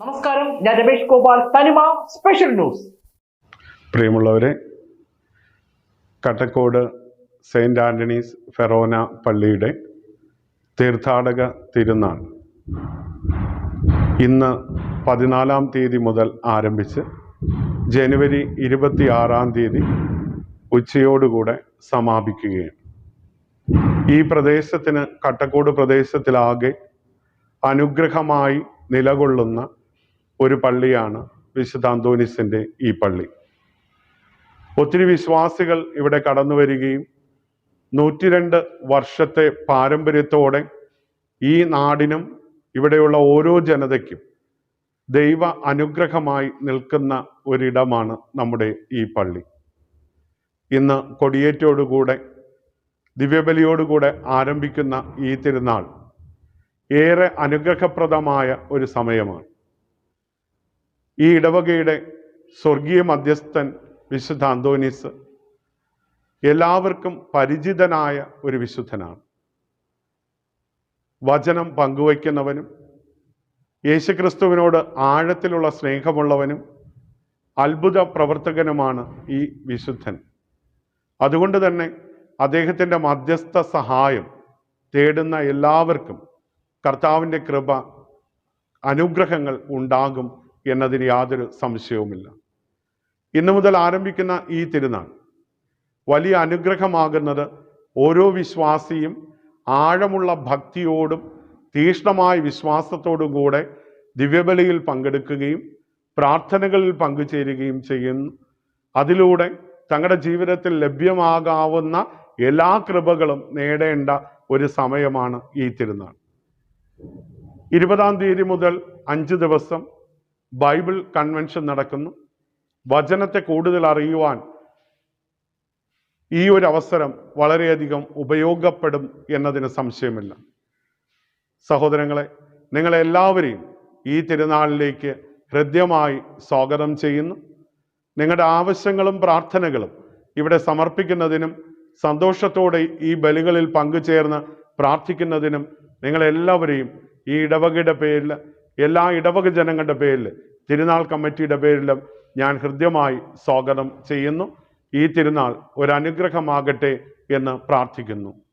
നമസ്കാരം. ഞാൻ ഗോപാൽ. തനിമ സ്പെഷ്യൽ ന്യൂസ്. പ്രിയമുള്ളവരെ കട്ടക്കോട് സെയിന്റ് ആന്റണീസ് ഫെറോന പള്ളിയുടെ തീർത്ഥാടക തിരുനാൾ ഇന്ന് പതിനാലാം തീയതി മുതൽ ആരംഭിച്ച് ജനുവരി ഇരുപത്തി ആറാം തീയതി ഉച്ചയോടുകൂടെ സമാപിക്കുകയാണ്. ഈ പ്രദേശത്തിന് കട്ടക്കോട് പ്രദേശത്തിലാകെ അനുഗ്രഹമായി നിലകൊള്ളുന്ന ഒരു പള്ളിയാണ് വിശുദ്ധ അന്തോനിസിന്റെ ഈ പള്ളി. ഒത്തിരി വിശ്വാസികൾ ഇവിടെ കടന്നു വരികയും നൂറ്റിരണ്ട് വർഷത്തെ പാരമ്പര്യത്തോടെ ഈ നാടിനും ഇവിടെയുള്ള ഓരോ ജനതയ്ക്കും ദൈവ അനുഗ്രഹമായി നിൽക്കുന്ന ഒരിടമാണ് നമ്മുടെ ഈ പള്ളി. ഇന്ന് കൊടിയേറ്റോടുകൂടെ ദിവ്യബലിയോടുകൂടെ ആരംഭിക്കുന്ന ഈ തിരുനാൾ ഏറെ അനുഗ്രഹപ്രദമായ ഒരു സമയമാണ്. ഈ ഇടവകയുടെ സ്വർഗീയ മധ്യസ്ഥൻ വിശുദ്ധ അന്തോനീസ് എല്ലാവർക്കും പരിചിതനായ ഒരു വിശുദ്ധനാണ്. വചനം പങ്കുവയ്ക്കുന്നവനും യേശുക്രിസ്തുവിനോട് ആഴത്തിലുള്ള സ്നേഹമുള്ളവനും അത്ഭുത പ്രവർത്തകനുമാണ് ഈ വിശുദ്ധൻ. അതുകൊണ്ട് തന്നെ അദ്ദേഹത്തിന്റെ മധ്യസ്ഥ സഹായം തേടുന്ന എല്ലാവർക്കും കർത്താവിന്റെ കൃപ അനുഗ്രഹങ്ങൾ ഉണ്ടാകും എന്നതിന് യാതൊരു സംശയവുമില്ല. ഇന്നു മുതൽ ആരംഭിക്കുന്ന ഈ തിരുനാൾ വലിയ അനുഗ്രഹമാകുന്നത് ഓരോ വിശ്വാസിയും ആഴമുള്ള ഭക്തിയോടും തീഷ്ണമായ വിശ്വാസത്തോടും കൂടെ ദിവ്യബലിയിൽ പങ്കെടുക്കുകയും പ്രാർത്ഥനകളിൽ പങ്കുചേരുകയും ചെയ്യുന്നു. അതിലൂടെ തങ്ങളുടെ ജീവിതത്തിൽ ലഭ്യമാകാവുന്ന എല്ലാ കൃപകളും നേടേണ്ട ഒരു സമയമാണ് ഈ തിരുനാൾ. ഇരുപതാം തീയതി മുതൽ അഞ്ച് ദിവസം ബൈബിൾ കൺവെൻഷൻ നടക്കുന്നു. വചനത്തെ കൂടുതൽ അറിയുവാൻ ഈ ഒരു അവസരം വളരെയധികം ഉപയോഗപ്പെടും എന്നതിന് സംശയമില്ല. സഹോദരങ്ങളെ നിങ്ങളെല്ലാവരെയും ഈ തിരുനാളിലേക്ക് ഹൃദ്യമായി സ്വാഗതം ചെയ്യുന്നു. നിങ്ങളുടെ ആവശ്യങ്ങളും പ്രാർത്ഥനകളും ഇവിടെ സമർപ്പിക്കുന്നതിനും സന്തോഷത്തോടെ ഈ ബലികളിൽ പങ്കുചേർന്ന് പ്രാർത്ഥിക്കുന്നതിനും നിങ്ങളെല്ലാവരെയും ഈ ഇടവകയുടെ പേരിൽ എല്ലാ ഇടവക ജനങ്ങളുടെ പേരിൽ തിരുനാൾ കമ്മിറ്റിയുടെ പേരിലും ഞാൻ ഹൃദ്യമായി സ്വാഗതം ചെയ്യുന്നു. ഈ തിരുനാൾ ഒരു അനുഗ്രഹമാകട്ടെ എന്ന് പ്രാർത്ഥിക്കുന്നു.